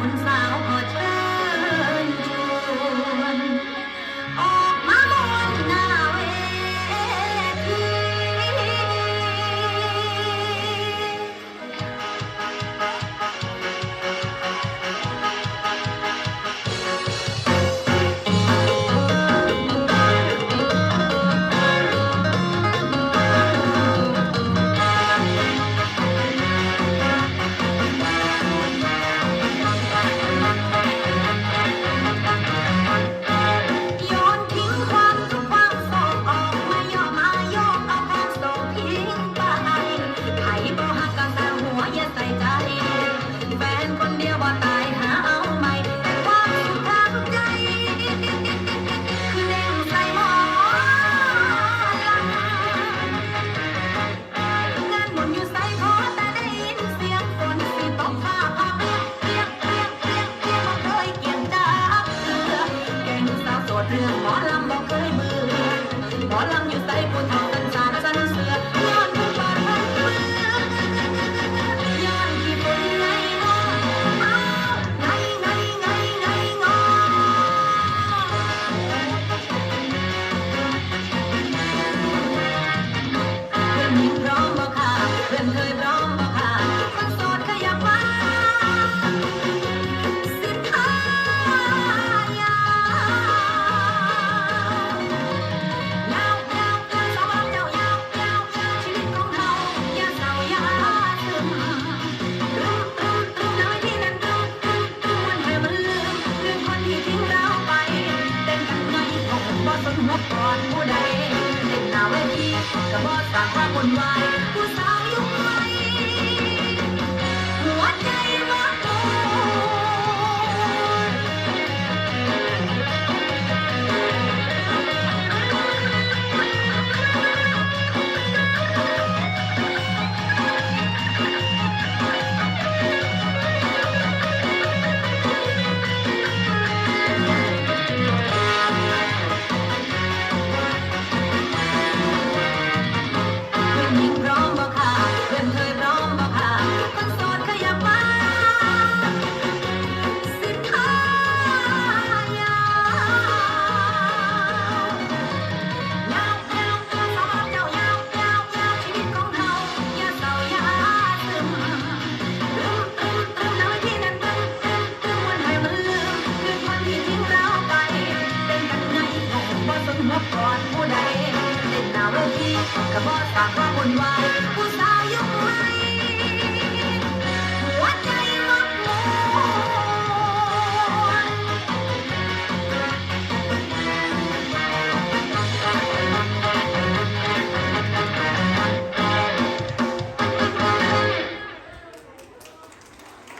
คุณสาวขอเชิญ เรื่องหมอลำบอกเคยเบื่อหมอลำอยู่ใต้ผู้เฒ่ากันสาดสันเสือย้อนผู้บาดพันเมืองย้อนที่คนไงงออ้าไงไงไงไงงอเพื่อนหญิงร้อมบ่ค่ะเพื่อนเคย บ่สนหัวก่อนผู้ใดเล่นหน้าเวทีก็บ่ต่างความวุ่นวายผู้สาว สนหัวก่อนผู้ใดเล่นหน้าเวทีก็บ่ต่างว่นวายผู้สาว